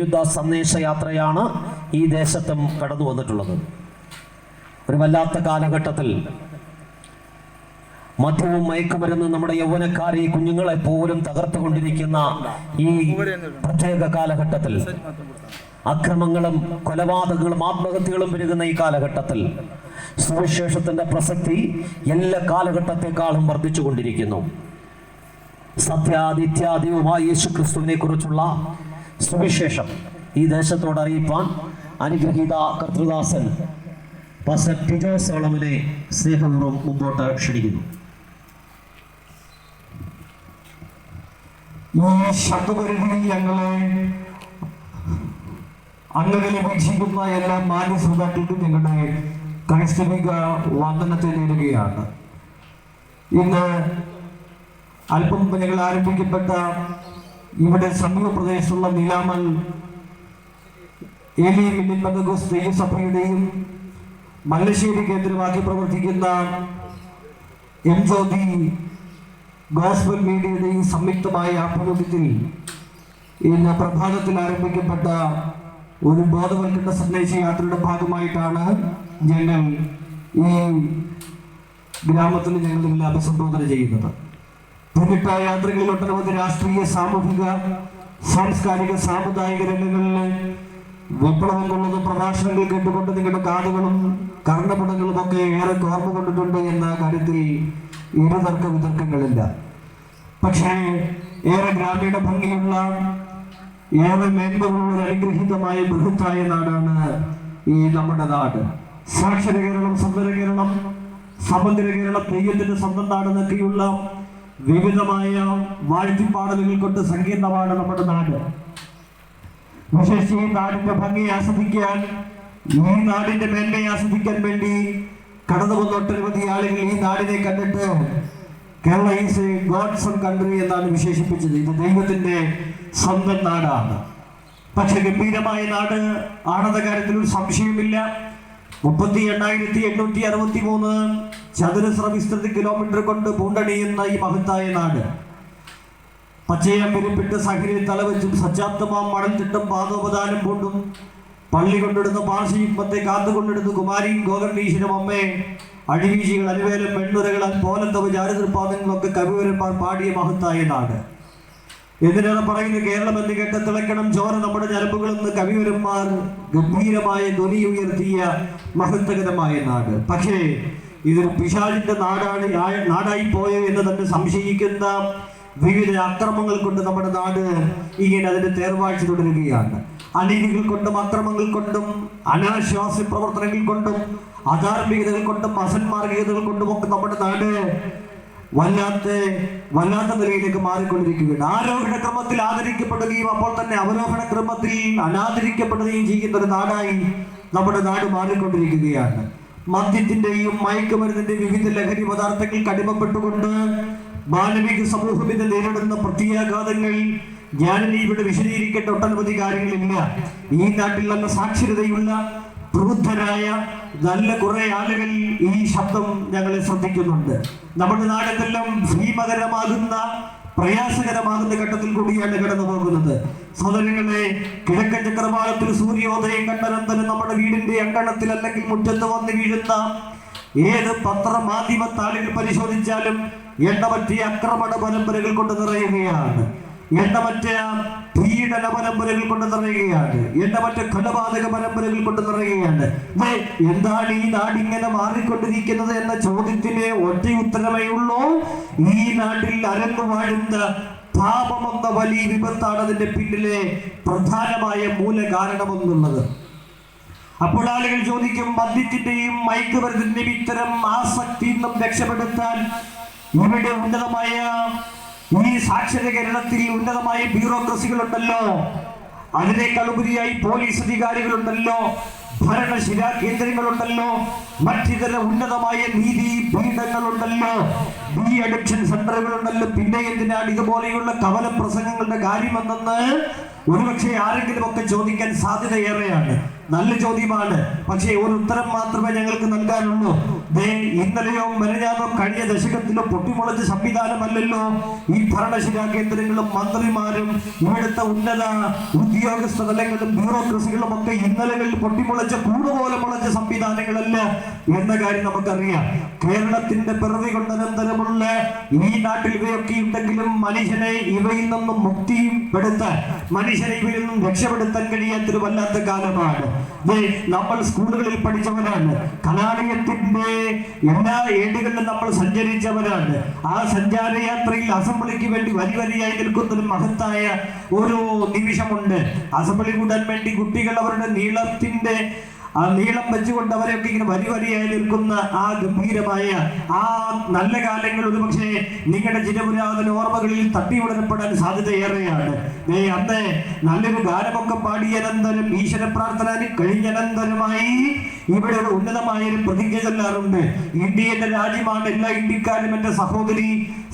യുദ്ധ സന്ദേശയാത്രയാണ് ഈ ദേശത്തും കടന്നു വന്നിട്ടുള്ളത്. ഒരു വല്ലാത്ത കാലഘട്ടത്തിൽ മദ്യവും മയക്കുമരുന്ന് നമ്മുടെ യൗവനക്കാരെ കുഞ്ഞുങ്ങളെ പോലും തകർത്തുകൊണ്ടിരിക്കുന്ന ഈ പ്രത്യേക കാലഘട്ടത്തിൽ അക്രമങ്ങളും കൊലപാതകങ്ങളും ആത്മഹത്യകളും പെരുകുന്ന ഈ കാലഘട്ടത്തിൽ സുവിശേഷത്തിന്റെ പ്രസക്തി എല്ലാ കാലഘട്ടത്തെക്കാളും വർദ്ധിച്ചുകൊണ്ടിരിക്കുന്നു. സത്യാദിത്യാദിയുമായ യേശു ക്രിസ്തുവിനെ കുറിച്ചുള്ള സുവിശേഷം. ഈ ദേശത്തോട് അറിയിപ്പാൻ അനുഗ്രഹീത കർത്തൃദാസൻ പാസ്റ്റർ ടിജോ സോളമിനെ സ്നേഹപൂർവം മുമ്പോട്ട് ക്ഷണിക്കുന്നു. ഈ ഞങ്ങളെ അങ്ങനെ വീക്ഷിക്കുന്ന എല്ലാ മാന്യ ശ്രോതാക്കൾക്കും ഞങ്ങളുടെ ക്രൈസ്തവിക വന്ദനത്തെ നേരുകയാണ് ഇന്ന് അല്പം മുമ്പ് ഞങ്ങൾ ആരംഭിക്കപ്പെട്ട ഇവിടെ സമീപ പ്രദേശത്തുള്ള നീലാമൽ ഏലി മല്ലശ്ശേരി കേന്ദ്രമാക്കി പ്രവർത്തിക്കുന്ന എം ജ്യോതി ഗോസ്ബൽ മീഡിയയുടെയും സംയുക്തമായ ആഭിമുഖ്യത്തിൽ ഇന്ന് പ്രഭാതത്തിൽ ആരംഭിക്കപ്പെട്ട ഒരു ബോധവൽക്കരണ സന്ദേശ യാത്രയുടെ ഭാഗമായിട്ടാണ് ഞങ്ങൾ ഈ ഗ്രാമത്തിൽ ഞങ്ങൾ അഭിസംബോധന ചെയ്യുന്നത്. പതിനെട്ട യാത്രകളിൽ ഒട്ടനവധി രാഷ്ട്രീയ സാമൂഹിക സാംസ്കാരിക സാമുദായിക രംഗങ്ങളിൽ വിപ്ലവം കൊള്ളുന്ന പ്രഭാഷണങ്ങൾ കേട്ടുകൊണ്ട് നിങ്ങളുടെ കാതുകളും കർണപടങ്ങളും ഒക്കെ ഏറെ ഓർമ്മ കൊണ്ടിട്ടുണ്ട് എന്ന കാര്യത്തിൽ ഇരു തർക്ക വിതർക്കങ്ങളില്ല. പക്ഷേ ഏറെ ഗ്രാമീണ ഭംഗിയുള്ള ഏറെ മേന്മകളുള്ള ഒരു അനുഗ്രഹീതമായ ബൃഹത്തായ നാടാണ് ഈ നമ്മുടെ നാട്. സാക്ഷര കേരളം സുന്ദര കേരളം സമഗ്ര കേരളം തെയ്യത്തിന്റെ സ്വന്തം നാട് വിവിധമായ വാഴ്ത്തിപ്പാടലുകൾ കൊണ്ട് സങ്കീർണമാണ് നമ്മുടെ നാട്. വിശേഷിച്ച് ഈ നാടിന്റെ ഭംഗി ആസ്വദിക്കാൻ ഈ നാടിന്റെ മേന്മയെ ആസ്വദിക്കാൻ വേണ്ടി കടന്നു വന്ന ഒട്ടനവധി ആളുകൾ ഈ നാടിനെ കണ്ടിട്ട് കേരള ഈസ് എ കൺട്രി എന്നാണ് വിശേഷിപ്പിച്ചത്. ഇത് ദൈവത്തിന്റെ സ്വന്തം നാടാണ്. പക്ഷെ ഗംഭീരമായ നാട് ആണെന്ന കാര്യത്തിൽ ഒരു സംശയമില്ല മുപ്പത്തി എണ്ണായിരത്തി എണ്ണൂറ്റി അറുപത്തി മൂന്ന് ചതുരശ്ര വിസ്തൃതി കിലോമീറ്റർ കൊണ്ട് പൂണ്ടണിയുന്ന ഈ മഹത്തായ നാട്. പച്ചയം പെരുപ്പിട്ട് സഹിരി തലവെച്ചും സജ്ജാപ്തമാം ചിട്ടും പാദോപദാനം പൂണ്ടും പള്ളി കൊണ്ടിടുന്ന പാർശ്വയുപ്പത്തെ കാത്തുകൊണ്ടിടുന്ന കുമാരിയും ഗോകർണീശനും അമ്മയും അഴിവീശികൾ അനുവേലം പെണ്ണുരകൾ പോലത്തവ ചാരുതൃപാദങ്ങളൊക്കെ കവിവരന്മാർ പാടിയ മഹത്തായ നാട്. എന്തിനാണ് പറയുന്നത് കേരളം എന്ന് കേട്ട് തിളക്കണം ചോര നമ്മുടെ ഞരമ്പുകളെന്ന് കവിവരന്മാർ ഗംഭീരമായ ധ്വനി ഉയർത്തിയ മഹത്വകരമായ നാട്. പക്ഷേ ഇതൊരു പിശാചിന്റെ നാടാണ് നാടായി പോയോ എന്ന് തന്നെ സംശയിക്കുന്ന വിവിധ അക്രമങ്ങൾ കൊണ്ട് നമ്മുടെ നാട് ഇങ്ങനെ അതിന്റെ തേർവാഴ്ച തുടരുകയാണ്. അനീതികൾ കൊണ്ടും അക്രമങ്ങൾ കൊണ്ടും അനാശ്വാസ പ്രവർത്തനങ്ങൾ കൊണ്ടും അധാർമികതകൾ കൊണ്ടും അസന്മാർഗികതകൾ കൊണ്ടും ഒക്കെ നമ്മുടെ നാട് വല്ലാത്ത വല്ലാത്ത നിലയിലേക്ക് മാറിക്കൊണ്ടിരിക്കുകയാണ്. ആരോഹണ ക്രമത്തിൽ ആദരിക്കപ്പെടുകയും അപ്പോൾ തന്നെ അവരോഹണ ക്രമത്തിൽ അനാദരിക്കപ്പെടുകയും ചെയ്യുന്ന ഒരു നാടായി നമ്മുടെ നാട് മാറിക്കൊണ്ടിരിക്കുകയാണ്. മദ്യത്തിന്റെയും മയക്കുമരുന്നിന്റെയും വിവിധ ലഹരി പദാർത്ഥങ്ങൾ കടിമപ്പെട്ടുകൊണ്ട് മാനവിക സമൂഹം ഇന്ന് നേരിടുന്ന പ്രത്യാഘാതങ്ങൾ ഞാനിനി ഇവിടെ വിശദീകരിക്കേണ്ട ഒട്ടനവധി കാര്യങ്ങളില്ല. ഈ നാട്ടിൽ നല്ല സാക്ഷരതയുള്ള പ്രബുദ്ധരായ നല്ല കുറെ ആളുകൾ ഈ ശബ്ദം ഞങ്ങളെ ശ്രദ്ധിക്കുന്നുണ്ട്. നമ്മുടെ നാടെല്ലാം ഭീമകരമാകുന്ന പ്രയാസകരമാകുന്ന ഘട്ടത്തിൽ കൂടിയാണ് കടന്നു പോകുന്നത് സഹോദരങ്ങളെ കിഴക്കൻ ചക്രവാളത്തിൽ സൂര്യോദയം കണ്ടനന്തരം നമ്മുടെ വീടിന്റെ അങ്കണത്തിൽ അല്ലെങ്കിൽ മുറ്റത്ത് വന്ന് വീഴുന്ന ഏത് പത്രമാധ്യമ താളുകൾ പരിശോധിച്ചാലും എണ്ണമറ്റ ആക്രമണ പരമ്പരകൾ കൊണ്ട് നിറയുകയാണ്. എണ്ണമറ്റ പീഡന പരമ്പരകൾ കൊണ്ട് നിറയുകയാണ്. എണ്ണമറ്റ കൊലപാതക പരമ്പരകൾ കൊണ്ട് നിറയുകയാണ്. എന്താണ് ഈ നാട് ഇങ്ങനെ മാറിക്കൊണ്ടിരിക്കുന്നത് എന്ന ചോദ്യത്തിന് ഒറ്റ ഉത്തരമേ ഉള്ളൂ. ഈ നാട്ടിൽ അരങ്ങു വാഴുന്ന പാപമെന്ന വലിയ വിപത്താണ് അതിന്റെ പിന്നിലെ പ്രധാനമായ മൂല കാരണമെന്നുള്ളത് അപ്പോൾ ആളുകൾ ചോദിക്കും മദ്യത്തിന്റെയും മയക്കുമരുന്നിന്റെയും ഇത്തരം ആസക്തി രക്ഷപ്പെടുത്താൻ ഇവിടെ ഉന്നതമായ ഈ സാക്ഷര കേരളത്തിൽ ഉന്നതമായ ബ്യൂറോക്രസികളുണ്ടല്ലോ. അതിനേക്കാൾ ഉപരിയായി പോലീസ് അധികാരികളുണ്ടല്ലോ. ഭരണശിലാ കേന്ദ്രങ്ങളുണ്ടല്ലോ. മറ്റിതര ഉന്നതമായ നീതി പീഠങ്ങളുണ്ടല്ലോ. ഈ അഡിക്ഷൻ സെന്ററുകളുണ്ടല്ലോ. പിന്നെ എന്തിനാണ് ഇതുപോലെയുള്ള കവല പ്രസംഗങ്ങളുടെ കാര്യമെന്നെന്ന് ഒരുപക്ഷെ ആരെങ്കിലും ഒക്കെ ചോദിക്കാൻ സാധ്യതയേറെയാണ്. നല്ല ചോദ്യമാണ്. പക്ഷേ ഒരു ഉത്തരം മാത്രമേ ഞങ്ങൾക്ക് നൽകാനുള്ളൂ. ഇന്നലെയോ മെനഞ്ഞാന്നോ കഴിഞ്ഞ ദശകത്തിലോ പൊട്ടിമുളച്ച സംവിധാനമല്ലല്ലോ. ഈ ഭരണശിലാ കേന്ദ്രങ്ങളും മന്ത്രിമാരും ഇവിടുത്തെ ഉന്നത ഉദ്യോഗസ്ഥ തലങ്ങളും ബ്യൂറോക്രസികളും ഒക്കെ ഇന്നലകളിൽ പൊട്ടിമുളച്ച കൂടുപോലെ മുളച്ച സംവിധാനങ്ങളല്ല? എന്ന കാര്യം നമുക്കറിയാം. കേരളത്തിന്റെ പിറവി കൊണ്ടനന്തരമുള്ള ഈ നാട്ടിൽ ഇവയൊക്കെ ഉണ്ടെങ്കിലും മനുഷ്യനെ ഇവയിൽ നിന്നും മുക്തിപ്പെടുത്താൻ മനുഷ്യനെ ഇവയിൽ നിന്നും രക്ഷപ്പെടുത്താൻ കഴിയാത്തൊരു വല്ലാത്ത കാലമാണ്. നമ്മൾ സ്കൂളുകളിൽ പഠിച്ചവരാണ്. കലാലയത്തിന്റെ എല്ലാ ഏടുകളിലും നമ്മൾ സഞ്ചരിച്ചവരാണ്. ആ സഞ്ചാരയാത്രയിൽ അസംബ്ലിക്ക് വേണ്ടി വരി വരിയായി നിൽക്കുന്ന ഒരു മഹത്തായ ഒരു നിമിഷമുണ്ട്. അസംബ്ലി കൂടാൻ വേണ്ടി കുട്ടികൾ അവരുടെ നീളത്തിന്റെ ആ നീളം വെച്ചുകൊണ്ട് അവരെയൊക്കെ ഇങ്ങനെ വരി വരിയായി നിൽക്കുന്ന ആ ഗംഭീരമായ ആ നല്ല കാലങ്ങൾ ഒരുപക്ഷെ നിങ്ങളുടെ ചിരപുരാതന ഓർമ്മകളിൽ തട്ടി ഉടനപ്പെടാൻ സാധ്യതയേറെയാണ്. അന്ന് നല്ലൊരു ഗാനമൊക്കെ പാടിയനന്തരം ഈശ്വര പ്രാർത്ഥന കഴിഞ്ഞനന്തരമായി ഇവിടെ ഒരു ഉന്നതമായ ഒരു പ്രതിജ്ഞ ചെല്ലാറുണ്ട് ഇന്ത്യ എന്റെ രാജ്യമാണ് എല്ലാ ഇന്ത്യക്കാരും എന്റെ സഹോദരി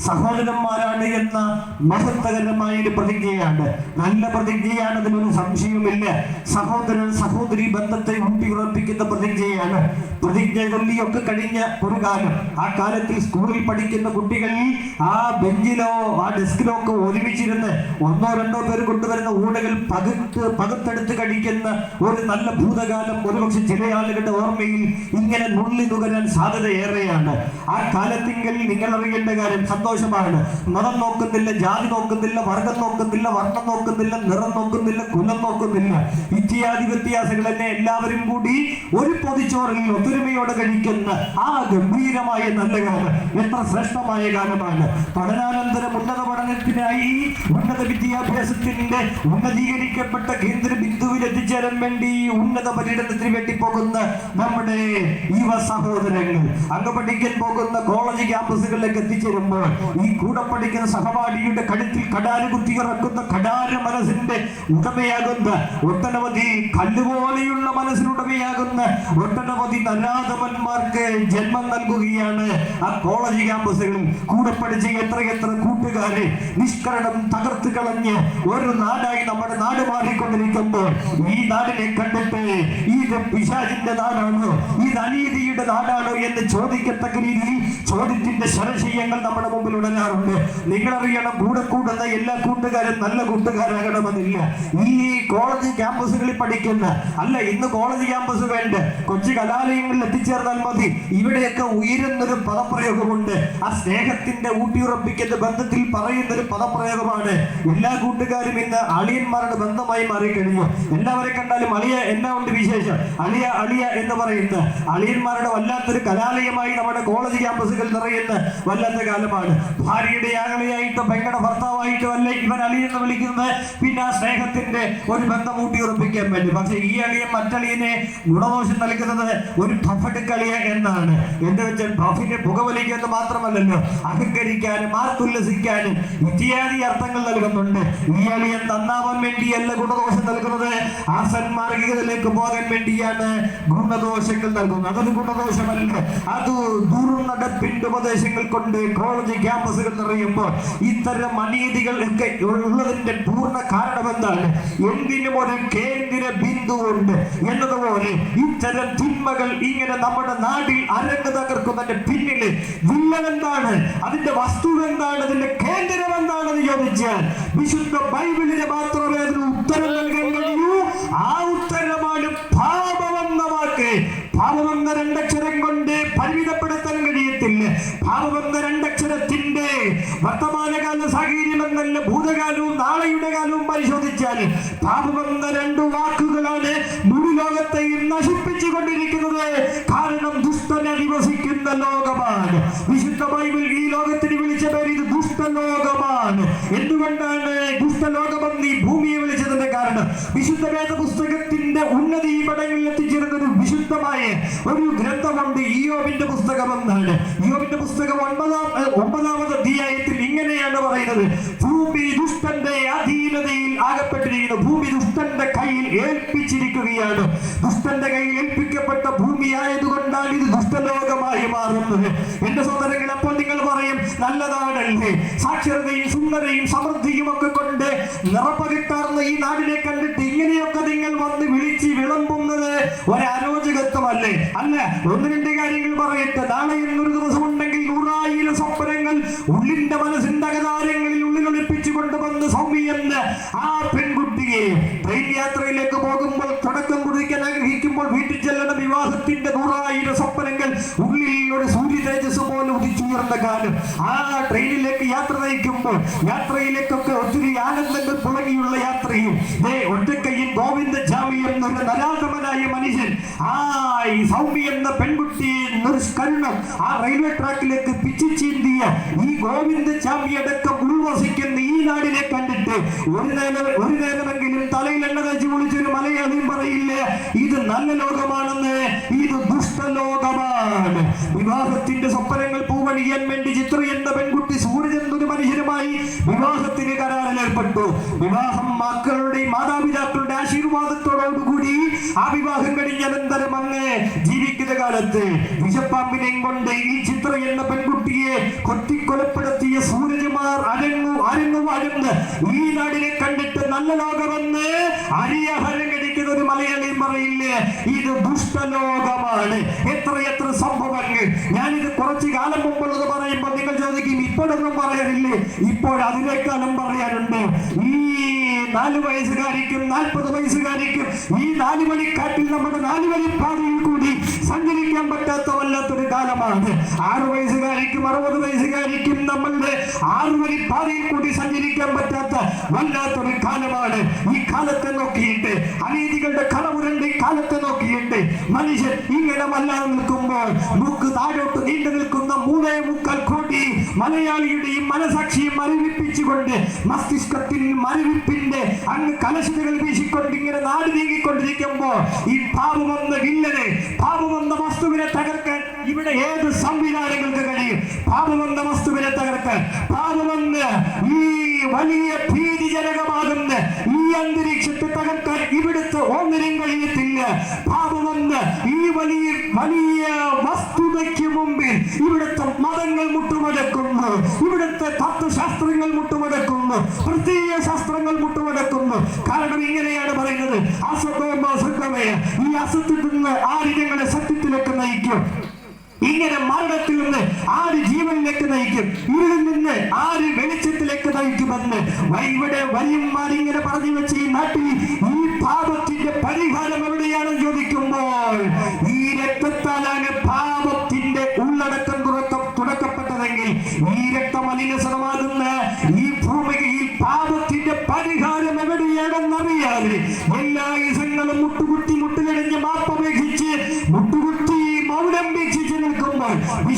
സഹോദരന്മാരാണ് എന്ന മഹത്വകരമായ ഒരു പ്രതിജ്ഞയാണ്. നല്ല പ്രതിജ്ഞയാണ് അതിനൊരു സംശയവുമില്ല. സഹോദരൻ സഹോദരി ബന്ധത്തെ ഊട്ടിയുറപ്പിക്കുന്ന പ്രതിജ്ഞയാണ്. പ്രതിജ്ഞ ചൊല്ലിയൊക്കെ കഴിഞ്ഞ ഒരു കാലം. ആ കാലത്തിൽ സ്കൂളിൽ പഠിക്കുന്ന കുട്ടികൾ ആ ബെഞ്ചിലോ ആ ഡെസ്കിലോ ഒക്കെ ഒരുമിച്ചിരുന്ന് ഒന്നോ രണ്ടോ പേര് കൊണ്ടുവരുന്ന ഊണകൾ പകുത്ത് പകുത്തെടുത്ത് കഴിക്കുന്ന ഒരു നല്ല ഭൂതകാലം. ഒരുപക്ഷെ ചില ആളുകളുടെ ഓർമ്മയിൽ ഇങ്ങനെ നുള്ളി നുകരാൻ സാധ്യത ഏറെയാണ്. ആ കാലത്തിങ്കിൽ നിങ്ങൾ അറിയേണ്ട കാര്യം സന്തോഷമാണ്. മതം നോക്കുന്നില്ല ജാതി നോക്കുന്നില്ല വർഗം നോക്കുന്നില്ല വർണം നോക്കുന്നില്ല നിറം നോക്കുന്നില്ല കുലം നോക്കുന്നില്ല. ഇത്യാദി വ്യത്യാസങ്ങൾ തന്നെ എല്ലാവരും കൂടി ഒരു പൊതിച്ചോറിൽ ഒത്തൊരുമയോടെ കഴിക്കുന്ന ആ ഗംഭീരമായ നല്ല കാലം എത്ര ശ്രേഷ്ഠമായ കാലമാണ് പഠനാനന്തരം ഉന്നത പഠനത്തിനായി ഉന്നത വിദ്യാഭ്യാസത്തിന്റെ ഉന്നതീകരിക്കപ്പെട്ട കേന്ദ്ര ബിന്ദുവിൽ എത്തിച്ചേരാൻ വേണ്ടി ഉന്നത പര്യടനത്തിന് വേണ്ടി പോകുന്ന നമ്മുടെ യുവ സഹോദരങ്ങൾ. അങ്ങ് പഠിക്കാൻ പോകുന്ന കോളേജ് ക്യാമ്പസുകളിലേക്ക് എത്തിച്ചേരുമ്പോൾ ഈ കൂടെ പഠിക്കുന്ന സഹപാഠിയുടെ കഴുത്തിൽ കടാര കുത്തി ഇറക്കുന്ന കടാര മനസ്സിന്റെ ഉടമയാകുന്ന ഒട്ടനവധി കല്ലുപോലെയുള്ള മനസ്സിനുടമയാകുന്ന ഒട്ടനവധി നരാധവന്മാർക്ക് ജന്മം നൽകുകയാണ് ആ കോളേജ് ക്യാമ്പസുകളും കൂടെ പഠിച്ച എത്രയെത്ര കൂട്ടുകാരെ നിഷ്കരണം തകർത്ത് കളഞ്ഞ് ഒരു നാടായി നമ്മുടെ നാട് മാറിക്കൊണ്ടിരിക്കുമ്പോൾ ഈ നാടിനെ കണ്ടിട്ട് ഈ പിശാചിന്റെ നാടാണോ ഇത് അനീതിയുടെ നാടാണോ എന്ന് ചോദിക്കത്തക്ക രീതിയിൽ ചോദ്യത്തിന്റെ ശരശീയങ്ങൾ നമ്മുടെ മുമ്പിൽ ഉടനാറുണ്ട് നിങ്ങളറിയണം കൂടെ കൂടുന്ന എല്ലാ കൂട്ടുകാരും നല്ല കൂട്ടുകാരാകണമെന്നില്ല. ഈ കോളേജ് ക്യാമ്പസുകളിൽ പഠിക്കുന്ന അല്ല ഇന്ന് കോളേജ് ക്യാമ്പസ് വേണ്ട. കൊച്ചു കലാലയങ്ങളിൽ എത്തിച്ചേർന്നാൽ മതി. ഇവിടെയൊക്കെ ഉയരുന്നൊരു പദപ്രയോഗമുണ്ട്. ആ സ്നേഹത്തിന്റെ ഊട്ടിയുറപ്പിക്കുന്ന ബന്ധത്തിൽ പറയുന്നൊരു പദപ്രയോഗമാണ്. എല്ലാ കൂട്ടുകാരും ഇന്ന് അളിയന്മാരുടെ ബന്ധമായി മാറിക്കഴിഞ്ഞു. എല്ലാവരെ കണ്ടാലും അളിയ എന്നാ ഉണ്ട് വിശേഷം? അളിയ അളിയ എന്ന് പറയുന്നു. അളിയന്മാരുടെ വല്ലാത്തൊരു കലാലയമായി നമ്മുടെ കോളേജ് ക്യാമ്പസുകൾ നിറയുന്ന വല്ലാത്ത കാലമാണ്. ഭാര്യയുടെ ആകളിയായിട്ടോ പെങ്ങളുടെ ഭർത്താവായിട്ടോ അല്ല ഇവൻ അളിയെന്ന് വിളിക്കുന്നത്? പിന്നെ ആ സ്നേഹത്തിന്റെ ഒരു ബന്ധം ഊട്ടിയുറപ്പിക്കാൻ പറ്റും പക്ഷെ ഈ അളിയൻ മറ്റളിയനെ ഗുണദോഷം നൽകുന്നത് ഒരു ഭഫടുക്കളിയ കളിയ എന്നാണ്. എന്ന് വെച്ചാൽ പഫിന്റെ പുകവലിക്കുന്നത് മാത്രമല്ലല്ലോ അഹങ്കരിക്കാനും മാർത്തുല്ലസിക്കാനും ഇത്യാദി അർത്ഥങ്ങൾ നൽകുന്നുണ്ട്. ഈ അളിയൻ നന്നാവാൻ വേണ്ടിയല്ല ഗുണദോഷം നൽകുന്നത്. ആ സന്മാർഗികതയിലേക്ക് പോകാൻ വേണ്ടിയാണ് ഗുണദോഷങ്ങൾ നൽകുന്നു. അതൊരു ഗുണദോഷമല്ല. അത് ദുർനടപ്പിന്റെ ഉപദേശങ്ങൾ കൊണ്ട് കോളേജ് ക്യാമ്പസുകൾ നിറയുമ്പോൾ ഇത്തരം അനീതികൾ ഒക്കെ ഉള്ളതിന്റെ പൂർണ കാരണം എന്താണ്? എന്തിനും ഒരു കേന്ദ്ര ബിന്ദു ഉണ്ട് എന്നതുപോലെ ഇത്തരം തിന്മകൾ ഇങ്ങനെ നമ്മുടെ നാട്ടിൽ അരങ്ങ് തകർക്കുന്നതിന്റെ പിന്നിൽ വില്ലൻ എന്താണ്? അതിന്റെ വസ്തു എന്താണ്? അതിന്റെ കേന്ദ്രം എന്താണെന്ന് ചോദിച്ചാൽ വിശുദ്ധ ബൈബിളിന് മാത്രമേ അതിന് ഉത്തരം നൽകാൻ കഴിയൂ ആ ഉത്തരമാണ് നാളെയുടെ കാലവും പരിശോധിച്ചാൽ പാപമെന്ന രണ്ടു വാക്കുകളാണ് മുഴു ലോകത്തെയും നശിപ്പിച്ചു കൊണ്ടിരിക്കുന്നത് കാരണം ദുഷ്ടൻ അധിവസിക്കുന്ന ലോകമാണ്. വിശുദ്ധ ബൈബിൾ ഈ ലോകത്തിന് വിളിച്ച പേര് ഇത് ദുഷ്ടലോകമാണ്. എന്തുകൊണ്ടാണ് ദുഷ്ടലോകമെന്ന് ഈ ഭൂമിയെ വിളിച്ചതിന്റെ വിശുദ്ധ വേദ പുസ്തകത്തിന്റെ ഉന്നതി പടങ്ങളിൽ എത്തിച്ചേരുന്ന ഒരു വിശുദ്ധമായ ഒരു ഗ്രന്ഥമുണ്ട് ഇയോബിന്റെ പുസ്തകം എന്നാണ് ഇയോബിന്റെ പുസ്തകം ഒൻപതാം ഏ, ഒമ്പതാമത് അധ്യായത്തിൽ ഇങ്ങനെയാണ് പറയുന്നത്. ഭൂമി ദുഷ്ടന്റെ അധീനതയിൽ ആകപ്പെട്ടിരിക്കുന്നു. ഭൂമി ദുഷ്ടന്റെ കയ്യിൽ ഏൽപ്പിച്ചിരിക്കുകയാണ്. ദുഷ്ടന്റെ കയ്യിൽ ഏൽപ്പിക്കപ്പെട്ട ഭൂമി ആയതുകൊണ്ടാണ് ഇത് ദുഷ്ടലോകമായി മാറുന്നത്. എന്റെ സഹോദരങ്ങൾ അപ്പോൾ നിങ്ങൾ പറയും നല്ലതാണല്ലേ. സാക്ഷരതയും സുന്ദരയും സമൃദ്ധിയും ഒക്കെ കൊണ്ട് നിറപ്പകിട്ടാർന്ന ഈ നാടിനെ കണ്ടിട്ട് ഇങ്ങനെയൊക്കെ നിങ്ങൾ വന്ന് വിളിച്ച് വിളമ്പുന്നത് ഒരരോചകത്വമല്ലേ അല്ല ഒന്ന് രണ്ട് കാര്യങ്ങൾ പറയട്ടെ. നാളെ എന്നൊരു ദിവസം ഉണ്ടെങ്കിൽ നൂറായിരം സ്വപ്നങ്ങൾ ഉള്ളിന്റെ മനസ്സിന്റെ അകതാരങ്ങളിൽ ഉള്ളിൽ ഒളിപ്പിച്ചു കൊണ്ടുവന്ന് സൗമ്യെന്ന് ആ പെൺകുട്ടിയെ ട്രെയിൻ യാത്രയിലേക്ക് പോകുമ്പോൾ തുടക്കം കുറിക്കാൻ ആഗ്രഹിക്കുമ്പോൾ വീട്ടിൽ ചെല്ലണം. വിവാഹത്തിന്റെ നൂറായിരം സ്വപ്നങ്ങൾ ഉള്ളിൽ ഒരു ഉദിച്ചുയർന്ന കാലം ആ ട്രെയിനിലേക്ക് യാത്ര നയിക്കുമ്പോൾ യാത്രയിലേക്കൊക്കെ ഒത്തിരി ആനന്ദങ്ങൾ പുളങ്ങിയുള്ള യാത്രയും. ഒറ്റക്കയിൽ ഗോവിന്ദ ജാമി എന്നൊരു നരാധമനായ മനുഷ്യൻ ആ സൗമ്യ എന്ന പെൺകുട്ടിയെ നിഷ്കരുണം ആ റെയിൽവേ ട്രാക്കിലേക്ക് പിച്ചു ചീന്തിയ ഈ ഗോവിന്ദ ജാമി അടക്കം ഉൾവസിക്കുന്ന ഈ നാടിനെ കണ്ടിട്ട് ഒരു നേരം ഒരു നേരമെങ്കിലും തലയിൽ എണ്ണ തേച്ച് വിളിച്ചൊരു മലയാളിയും പറയില്ലേ? ഇത് നല്ല ലോകമാണെന്ന്. ഇത് ദുഷ്ടലോകമാണ്. വിവാഹത്തിന്റെ സ്വപ്നങ്ങൾ പൂവണിയാൻ വേണ്ടി ചിത്ര എന്ന പെൺകുട്ടി സൂര്യൻ മനുഷ്യരുമായി മനുഷ്യനുമായി വിവാഹത്തിന് കരാറിൽ ഏർപ്പെട്ടു വിവാഹം മക്കളുടെ മാതാപിതാക്കളുടെ ആശീർവാദത്തോടുകൂടി ആ വിവാഹം കഴിഞ്ഞ അനന്തരം അങ്ങ് ജീവിക്കുന്ന കാലത്ത് വിഷപ്പാമ്പിനെയും കൊണ്ട് ഈ ചിത്ര എന്ന പെൺകുട്ടിയെ കൊത്തിക്കൊലപ്പെടുത്തിയ സൂരജ്മാർ അരങ്ങു അരങ്ങു അരങ്ങ് ഈ നാടിനെ കണ്ടിട്ട് നല്ല ലോകമെന്ന് അരിയഹരം കഴിക്കുന്ന ഒരു മലയാളി പറയില്ലേ? ഇത് ദുഷ്ടലോകമാണ്. എത്ര സംഭവങ്ങൾ. ഞാനിത് കുറച്ച് കാലം മുമ്പുള്ളത് പറയുമ്പോൾ നിങ്ങൾ ചോദിക്കും ഇപ്പോഴൊന്നും പറയാനില്ലേ ഇപ്പോൾ അതിനേക്കാളും പറയാനുണ്ട് ഈ നാല് വയസ്സുകാരിക്കും നാൽപ്പത് വയസ്സുകാരിക്കും ഈ നാലുമണിക്കാട്ടിൽ നമ്മുടെ നാലുമണി വഴിപ്പാതയിൽ കൂടി സഞ്ചരിക്കാൻ പറ്റാത്ത വല്ലാത്തൊരു കാലമാണ്. ആറ് വയസ്സുകാരിക്കും അറുപത് വയസ്സുകാരിക്കും നമ്മളുടെ ആറ് പാതയിൽ കൂടി സഞ്ചരിക്കാൻ പറ്റാത്ത വല്ലാത്തൊരു കാലമാണ്. ഈ കാലത്തെ നോക്കിയിട്ട് അനീതികളുടെ കളവുരണ്ട് ഈ കാലത്തെ നോക്കിയിട്ട് മനുഷ്യൻ ഇങ്ങനെ വല്ലാതെ നിൽക്കുമ്പോൾ മൂക്ക് താഴോട്ട് നീണ്ടു നിൽക്കുന്ന മൂന്നേ മുക്കാൽ കോടി മലയാളിയുടെയും മനസാക്ഷിയും മരവിപ്പിച്ചുകൊണ്ട് മസ്തിഷ്കത്തിൽ മരവിപ്പിന്റെ അങ്ങ് കലശതകൾ വീശിക്കൊണ്ട് ഇങ്ങനെ നാട് നീങ്ങിക്കൊണ്ടിരിക്കുമ്പോ ഈ പാപമെന്ന വില്ലനെ പാപമെന്ന വസ്തുവിനെ തകർക്കാൻ ഇവിടെ ഏത് സംവിധാനങ്ങൾക്ക് കഴിയും? പാപമെന്ന വസ്തുവിനെ തകർക്കാൻ. പാപമെന്ന് ഈ വലിയ ഭീതിജനകമാകുന്ന ഈ അന്തരീക്ഷത്തെ തകർക്കാൻ ഇവിടുത്തെ ഒന്നിനും കഴിയത്തില്ല. പാപമെന്ന് ഈ വലിയ വലിയ വസ്തുതയ്ക്ക് മുമ്പിൽ ഇവിടുത്തെ മതങ്ങൾ മുട്ടുമടക്കുന്നു. ഇവിടുത്തെ തത്വശാസ്ത്രങ്ങൾ മുട്ടുമടക്കുന്നു. പ്രത്യേക ശാസ്ത്രങ്ങൾ മുട്ടുമടക്കുന്നു. കാരണം ഇങ്ങനെയാണ് പറയുന്നത്. അസതോമ അസത്വമേ ഈ അസത്തിൽ നിന്ന് ആര് ഞങ്ങളെ സത്യത്തിലേക്ക് നയിക്കും. ഇങ്ങനെ മരണത്തിൽ നിന്ന് ആര് ജീവനിലേക്ക് നയിക്കും? ഇരുളിൽ നിന്ന് ആര് വെളിച്ചത്തിലേക്ക് നയിക്കുമെന്ന്? ഇവിടെ വര്യന്മാർ ഇങ്ങനെ പറഞ്ഞു വെച്ച് ഈ നാട്ടിൽ ഈ പാപത്തിന്റെ പരിഹാരം എവിടെയാണെന്ന് ചോദിക്കുമ്പോൾ ഈ രക്തത്താലാണ് പാപത്തിന്റെ ഉള്ളടക്കം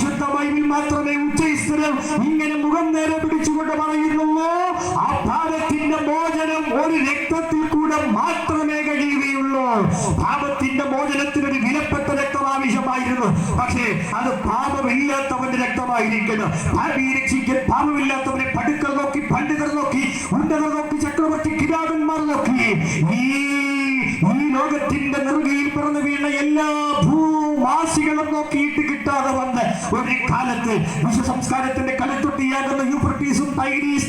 വിശുദ്ധ ബൈബിൾ മാത്രമേ ഉച്ചസ്ഥിരം ഇങ്ങനെ മുഖം നേരെ പിടിച്ചുകൊണ്ട് പറയുന്നുള്ളൂ ആ മോചനം ഒരു രക്തത്തിൽ കൂടെ മാത്രമേ കഴിയുകയുള്ളൂ. പാപത്തിന്റെ മോചനത്തിന് ഒരു വിലപ്പെട്ട രക്തം ആവശ്യമായിരുന്നു. പക്ഷേ അത് പാപമില്ലാത്തവന്റെ രക്തമായിരിക്കുന്നു. ഭാവിയെ രക്ഷിക്കാൻ പാപമില്ലാത്തവനെ പടുക്കൾ നോക്കി പണ്ഡിതർ നോക്കി ഉന്നതർ നോക്കി ചക്രവർത്തി കിരാടന്മാർ നോക്കി. ഈ ലോകത്തിന്റെ നെറുകയിൽ പിറന്നു വീണ എല്ലാ ഭൂവാസികളും നോക്കിയിട്ട് കിട്ടാതെ വന്ന് ഒരു കാലത്ത് വിശ്വ സംസ്കാരത്തിന്റെ കളിത്തൊട്ടിയാകുന്ന യൂഫ്രട്ടീസും ടൈഗ്രീസ്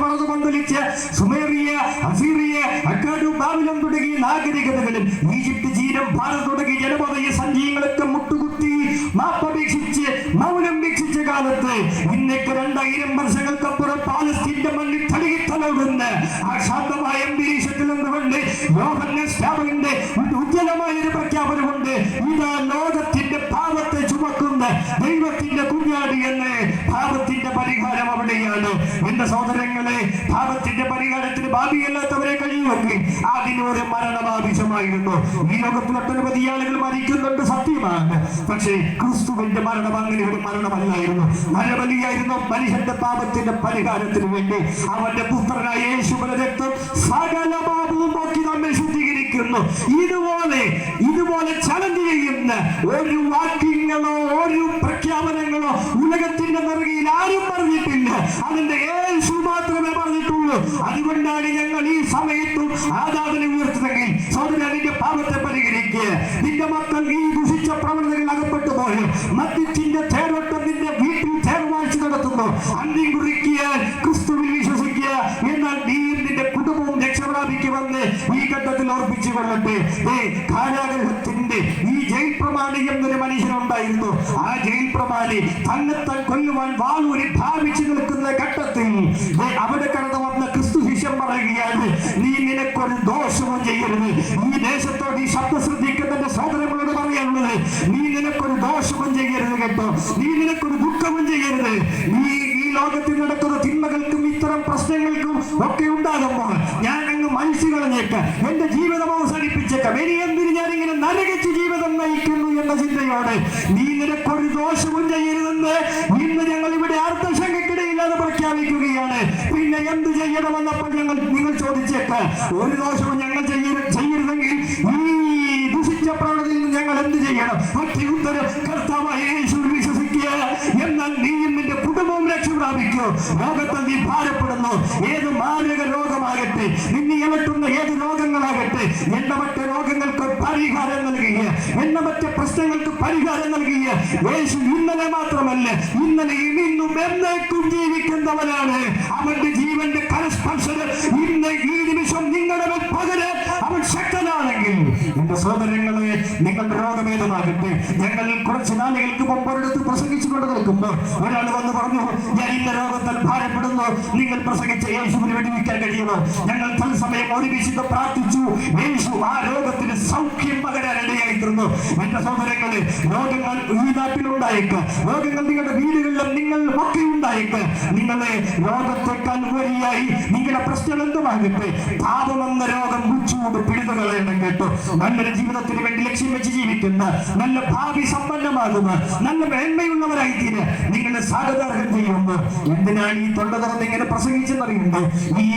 പറഞ്ഞു പന്തലിച്ച് സുമേറിയ അസീറിയ അക്കാഡു ബാബിലം തുടങ്ങിയ നാഗരികതകളും ഈജിപ്ത് ജീരം ഭാരത് തുടങ്ങിയ ജനപദയ സഞ്ചയങ്ങളൊക്കെ മുട്ടുകുത്തി മാപ്പപേക്ഷിച്ച് മൗനം വീക്ഷിച്ച കാലത്ത് ഇന്നേക്ക് രണ്ടായിരം വർഷങ്ങൾക്കപ്പുറം പാലസ്തീന്റെ മണ്ണിൽ തലകി തലവുന്ന ആ ശാന്തമായ അന്തരീക്ഷത്തിൽ നിന്നുകൊണ്ട് യോഹന്ന സ്റ്റാബിന്റെ എന്റെ സഹോദരങ്ങളെ പാപത്തിന്റെ പരിഹാരത്തിന് ഭാവിയല്ലാത്തവരെ കഴിയുമെങ്കിൽ അതിനൊരു മരണം ഈ ലോകത്തിൽ ഒട്ടനവധി ആളുകൾ മരിക്കുന്നുണ്ട് സത്യമാണ്. പക്ഷേ ക്രിസ്തുവിന്റെ മരണം അങ്ങനെ ഒരു മരണമല്ലായിരുന്നു. മരബലിയായിരുന്നു മനുഷ്യന്റെ പാപത്തിന്റെ പരിഹാരത്തിന് വേണ്ടി. അവന്റെ പുത്രനായ യേശുവിന്റെ രക്തം സകല പാപവും നമ്മെ ശുദ്ധീകരിക്കുന്നു ഇതുപോലെ ഇതുപോലെ ചലഞ്ച് ചെയ്യുന്ന ഒരു വാക്യങ്ങളോ ഒരു പ്രഖ്യാപനങ്ങളോ ഉലകത്തിന്റെ നിറകയിൽ ആരും പറഞ്ഞിട്ടില്ല. അതിന്റെ യേശു മാത്രമേ പറഞ്ഞിട്ടുള്ളൂ. അതുകൊണ്ടാണ് ഞങ്ങൾ ഈ സമയത്തും ആദാവിനെ ഉയർത്തുന്നെങ്കിൽ സൗദരി നിന്റെ പാപത്തെ പരിഹരിക്കുക. നിന്റെ മക്കൾ ഈ ദുഷിച്ച പ്രവണതകൾ അകപ്പെട്ടു പോയി? മദ്യത്തിന്റെ തേരോട്ടം നിന്റെ വീട്ടിൽ തേർവാഴ്ച നടത്തുന്നു. അന്തിം കുറിക്കിയാൽ രക്ഷപ്രാപിക്കുമെന്ന് ഈ ഘട്ടത്തിൽ ഓർപ്പിച്ചു കൊള്ളട്ടെ. ഏ കാലാഗ്രഹത്തിന്റെ ഈ ജയിൽ പ്രമാണി എന്നൊരു മനുഷ്യനുണ്ടായിരുന്നു. ആ ജയിൽ പ്രമാണി തന്നെത്താൻ കൊല്ലുവാൻ വാളൂരി ഭാവിച്ചു നിൽക്കുന്ന ഘട്ടത്തിൽ അവിടെ കടന്നു വന്ന ക്രിസ്തു ശിഷ്യം പറയുകയാണ് നീ നിനക്കൊരു ദോഷവും ചെയ്യരുത്. ഈ ദേശത്തോട് ഈ ശബ്ദം ശ്രദ്ധിക്കുന്ന സഹോദരങ്ങളോട് പറയാനുള്ളത് നീ നിനക്കൊരു ദോഷവും ചെയ്യരുത് കേട്ടോ. നീ നിനക്കൊരു ദുഃഖവും ചെയ്യരുത്. നീ ഈ ലോകത്തിൽ നടക്കുന്ന തിന്മകൾക്കും ഇത്തരം പ്രശ്നങ്ങൾക്കും ഒക്കെ ഉണ്ടാകുമ്പോൾ ഞാൻ മനുഷ്യ എന്റെ ജീവിതം അവസാനിപ്പിച്ചേക്കാം. ഇനി ഞാൻ ഇങ്ങനെ നരകിച്ച് ജീവിതം നയിക്കുന്നു എന്ന ചിന്തയോടെ നീ നിനക്കൊരു ദോഷവും ചെയ്യരുതെന്ന് ഇന്ന് ഞങ്ങൾ ഇവിടെ അർത്ഥശങ്കക്കിടയില്ലാതെ പ്രഖ്യാപിക്കുകയാണ്. പിന്നെ എന്ത് ചെയ്യണമെന്നപ്പോൾ ഞങ്ങൾ നിങ്ങൾ ചോദിച്ചേക്കാം. ഒരു ദോഷവും ഞങ്ങൾ ചെയ്യരു- ചെയ്യരുതെങ്കിൽ ഈ ദുഷിച്ച പ്രവണതയിൽ ഞങ്ങൾ എന്ത് ചെയ്യണം? ഒറ്റ ഉത്തരം കർത്താവായ വിശ്വസിക്കുക. എന്നാൽ നീയും നിന്റെ കുടുംബവും പ്രാപിക്കൂ ലോകത്തിൽ നീ ഭാരപ്പെടുന്നു. ഏത് മാരക രോഗമാകട്ടെ നിന്നെ ഇളട്ടുന്ന ഏത് രോഗങ്ങളാകട്ടെ എണ്ണമറ്റ രോഗങ്ങൾക്ക് പരിഹാരം നൽകിയ എണ്ണമറ്റ പ്രശ്നങ്ങൾക്ക് പരിഹാരം നൽകിയ യേശു ഇന്നലെ മാത്രമല്ല ഇന്നലെ ഇന്നും എന്നേക്കും ജീവിക്കുന്നവനാണ്. അവന്റെ ജീവന്റെ കരസ്പർശനം ഇന്ന് ഈ നിമിഷം നിങ്ങളുടെ മേൽ സഹോദരങ്ങളെ നിങ്ങൾ രോഗഭേദമാകട്ടെ ഞങ്ങൾ കുറച്ച് നാളുകൾക്ക് മുമ്പ് ഒരിടത്ത് പ്രസംഗിച്ചു കൊണ്ട് നിൽക്കുമ്പോൾ ഒരാൾ വന്ന് പറഞ്ഞു ഞാൻ ഇന്ന രോഗത്താൽ ഭാരപ്പെടുന്നു. നിങ്ങൾ പ്രസംഗിച്ച യേശുവിന് വെടിവെക്കാൻ കഴിയുമോ? ഞങ്ങൾ തത്സമയം ഒരുമിച്ച് പ്രാർത്ഥിച്ചു. യേശു ആ രോഗത്തിന് സൗഖ്യം പകരാൻ തീർന്നു എന്റെ സഹോദരങ്ങളെ രോഗങ്ങൾ ഈ നാട്ടിലുണ്ടായേക്ക്. രോഗങ്ങൾ നിങ്ങളുടെ വീടുകളിലും നിങ്ങൾ ഒക്കെ ഉണ്ടായേക്ക്. നിങ്ങളെ രോഗത്തെക്കാൾ ഉപരിയായി നിങ്ങളുടെ പ്രശ്നം എന്തുമാകട്ടെ? പാപമെന്ന രോഗം മുച്ചൂട് പിടിതുകളയണം കേട്ടോ. നല്ലൊരു ജീവിതത്തിന് വേണ്ടി ലക്ഷ്യം വെച്ച് ജീവിക്കുന്ന നല്ല ഭാവി സമ്പന്നമാകുന്ന നല്ല മേന്മയുള്ളവരായി തീരെ. നിങ്ങളെ സ്വാഗതാർഹം ചെയ്യുന്നു. എന്തിനാണ് ഈ തൊണ്ട തുറന്ന് ഇങ്ങനെ പ്രസംഗിച്ചെന്നറിയുന്നത് ഈ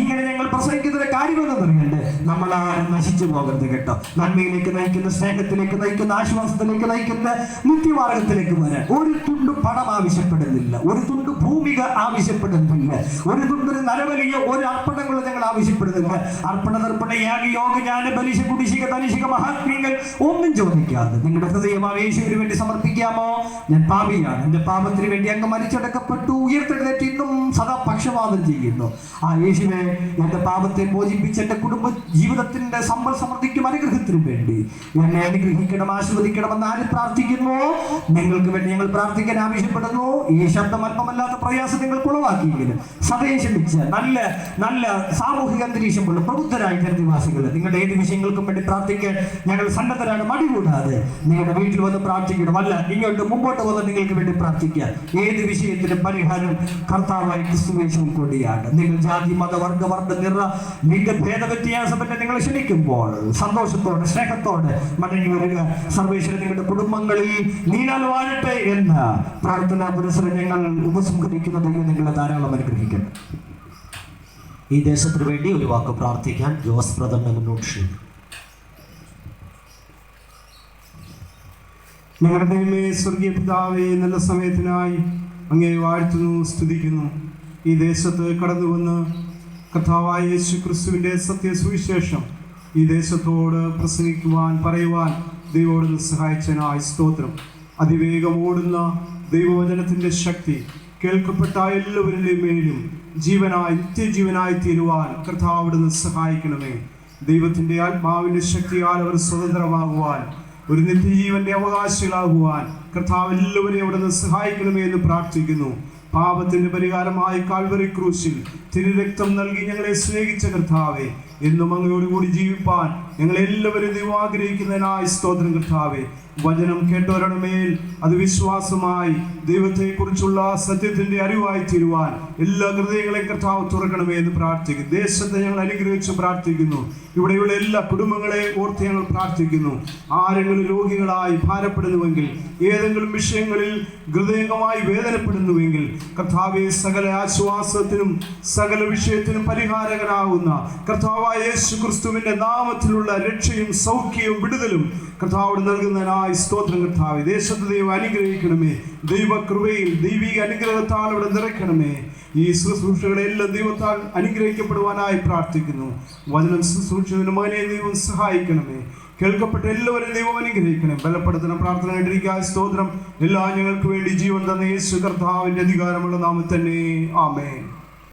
ഇങ്ങനെ ഞങ്ങൾ പ്രസംഗിക്കുന്നതിന്റെ കാര്യമെന്നറിയണ്ടേ. നമ്മൾ ആരും നശിച്ചു പോകരുത് കേട്ടോ. നന്മയിലേക്ക് നയിക്കുന്ന സ്നേഹത്തിലേക്ക് നയിക്കുന്ന ആശ്വാസത്തിലേക്ക് നയിക്കുന്ന നിത്യമാർഗത്തിലേക്ക് വരാൻ. ഒരു തുണ്ട് പണം ആവശ്യപ്പെടുന്നില്ല. ഒരു തുണ്ട് ഭൂമിക ആവശ്യപ്പെടുന്നില്ല. ഒരു തുണ്ട് നരവലിയോ ഒരു അർപ്പണങ്ങളോ ഞങ്ങൾ ആവശ്യപ്പെടുന്നില്ല. അർപ്പണ തർപ്പണ യാഗ യോഗ ജ്ഞാന ബലിശ കുടിശിക തനിശിക മഹാത്മ്യങ്ങൾ ഒന്നും ചോദിക്കാതെ നിങ്ങളുടെ ഹൃദയം ആ യേശുവിന് വേണ്ടി സമർപ്പിക്കാമോ? ഞാൻ പാപിയാണ്. എന്റെ പാപത്തിന് വേണ്ടി അങ്ങ് മരിച്ചടക്കപ്പെട്ടു. ഉയർത്തെഴുന്നേറ്റ് ഇന്നും സദാ പക്ഷപാതം ചെയ്യുന്നു. ആ യേശുവെ എന്റെ പാപത്തെ മോചിപ്പിച്ച് എന്റെ കുടുംബ ജീവിതത്തിന്റെ സമ്പൽ സമൃദ്ധിക്കും അനുഗ്രഹത്തിനും വേണ്ടി എന്നെ അനുഗ്രഹിക്കണം ആശീർവദിക്കണമെന്ന് ആര് പ്രാർത്ഥിക്കുന്നു? നിങ്ങൾക്ക് വേണ്ടി ഞങ്ങൾ പ്രാർത്ഥിക്കാൻ ആവശ്യപ്പെടുന്നു. ഈ ശബ്ദം അല്പമല്ലാത്ത പ്രയാസം നിങ്ങൾക്ക് ഉളവാക്കിയെങ്കിലും സദയം ക്ഷമിച്ച് നല്ല നല്ല സാമൂഹിക അന്തരീക്ഷമുള്ള പ്രബുദ്ധരായ ജനനിവാസികൾ നിങ്ങളുടെ ഏത് വിഷയങ്ങൾക്കും വേണ്ടി പ്രാർത്ഥിക്കാൻ ഞങ്ങൾ സന്നദ്ധരാണ്. മടി കൂടാതെ നിങ്ങളുടെ വീട്ടിൽ വന്ന് പ്രാർത്ഥിക്കണം അല്ല ഇങ്ങോട്ട് മുമ്പോട്ട് വന്ന് നിങ്ങൾക്ക് വേണ്ടി പ്രാർത്ഥിക്കുക ഏത് വിഷയത്തിനും പരിഹാരം കർത്താവായി ക്രിസ്തുവേശവും കൂടിയാണ്. നിങ്ങൾ ജാതി മത വർഗ വർണ നിറ ലിംഗ ഭേദ വ്യത്യാസമല്ല നിങ്ങൾ ക്ഷണിക്കുമ്പോൾ സന്തോഷത്തോടെ സ്നേഹത്തോടെ മടങ്ങി വരിക സർവേശ്വരൻ നിങ്ങളുടെ കുടുംബങ്ങളിൽ നീനാൽ വാഴട്ടെ എന്ന പ്രാർത്ഥനാ പുരസ്സരം ഞങ്ങൾ ഉപസംഹരിക്കുന്ന ദൈവം നിങ്ങളെ ധാരാളം അനുഗ്രഹിക്കട്ടെ. ഈ ദേശത്തിനു വേണ്ടി ഒരു വാക്ക് പ്രാർത്ഥിക്കാൻ ജോസ് പ്രഥമ മുന്നോട്ട് ക്ഷണിക്കും. ഞങ്ങളുടെ ദൈവമേ സ്വർഗീയ പിതാവേ നല്ല സമയത്തിനായി അങ്ങേ വാഴ്ത്തുന്നു സ്തുതിക്കുന്നു. ഈ ദേശത്ത് കടന്നു വന്ന് കഥാവായ യേശു ക്രിസ്തുവിന്റെ സത്യ സുവിശേഷം ഈ ദേശത്തോട് പ്രസംഗിക്കുവാൻ പറയുവാൻ ദൈവോട് സഹായിച്ചനായ സ്തോത്രം. അതിവേഗം ഓടുന്ന ദൈവവചനത്തിന്റെ ശക്തി കേൾക്കപ്പെട്ട എല്ലാവരുടെയും മേലും ജീവനായി നിത്യജീവനായി തീരുവാൻ കർത്താവിടുന്ന് സഹായിക്കണമേ. ദൈവത്തിന്റെ ആത്മാവിന്റെ ശക്തിയാൽ അവർ സ്വതന്ത്രമാകുവാൻ ഒരു നിത്യജീവന്റെ അവകാശികളാകുവാൻ കർത്താവ് എല്ലാവരെയും അവിടെ നിന്ന് സഹായിക്കണമേ എന്ന് പ്രാർത്ഥിക്കുന്നു. പാപത്തിന്റെ പരിഹാരമായി കാൽവറി ക്രൂശിൽ തിരുരക്തം നൽകി ഞങ്ങളെ സ്നേഹിച്ച കർത്താവെ എന്നും അങ്ങയോടുകൂടി ജീവിപ്പാൻ ഞങ്ങൾ എല്ലാവരും ദൈവം ആഗ്രഹിക്കുന്നതിനായി സ്തോത്രം കിട്ടാവേ വചനം കേട്ടവരുടെ മേൽ അത് വിശ്വാസമായി ദൈവത്തെക്കുറിച്ചുള്ള സത്യത്തിന്റെ അറിവായി തീരുവാൻ എല്ലാ ഹൃദയങ്ങളെയും കർത്താവ് തുറക്കണമേ എന്ന് പ്രാർത്ഥിക്കുന്നു. ദേശത്തെ ഞങ്ങൾ അനുഗ്രഹിച്ച് പ്രാർത്ഥിക്കുന്നു. ഇവിടെയുള്ള എല്ലാ കുടുംബങ്ങളെ ഓർത്ത് ഞങ്ങൾ പ്രാർത്ഥിക്കുന്നു. ആരെങ്കിലും രോഗികളായി ഭാരപ്പെടുന്നുവെങ്കിൽ ഏതെങ്കിലും വിഷയങ്ങളിൽ ഹൃദയംഗമായി വേദനപ്പെടുന്നുവെങ്കിൽ കർത്താവെ സകല ആശ്വാസത്തിനും സകല വിഷയത്തിനും പരിഹാരകനാകുന്ന കർത്താവായ യേശു ക്രിസ്തുവിന്റെ നാമത്തിലുള്ള രക്ഷയും സൗഖ്യവും വിടുതലും കർത്താവോട് നൽകുന്നതിനായി സ്തോത്രം കർത്താവ്. ദേശത്ത് ദൈവം അനുഗ്രഹിക്കണമേ. ദൈവകൃപയിൽ ദൈവിക അനുഗ്രഹത്താൽ ഇവിടെ നിറയ്ക്കണമേ. ഈ ശുശ്രൂഷകളെല്ലാം ദൈവത്താൽ അനുഗ്രഹിക്കപ്പെടുവാനായി പ്രാർത്ഥിക്കുന്നു. വചനം ശുശ്രൂഷകന് മകനെ ദൈവം സഹായിക്കണമേ. കേൾക്കപ്പെട്ട എല്ലാവരും ദൈവം അനുഗ്രഹിക്കണം ബലപ്പെടുത്തണം പ്രാർത്ഥന കേട്ടിരിക്കുക സ്തോത്രം. എല്ലാ ഞങ്ങൾക്ക് വേണ്ടി ജീവൻ തന്ന യേശു കർത്താവിന്റെ അധികാരമുള്ള നാമം തന്നെ. ആമേൻ.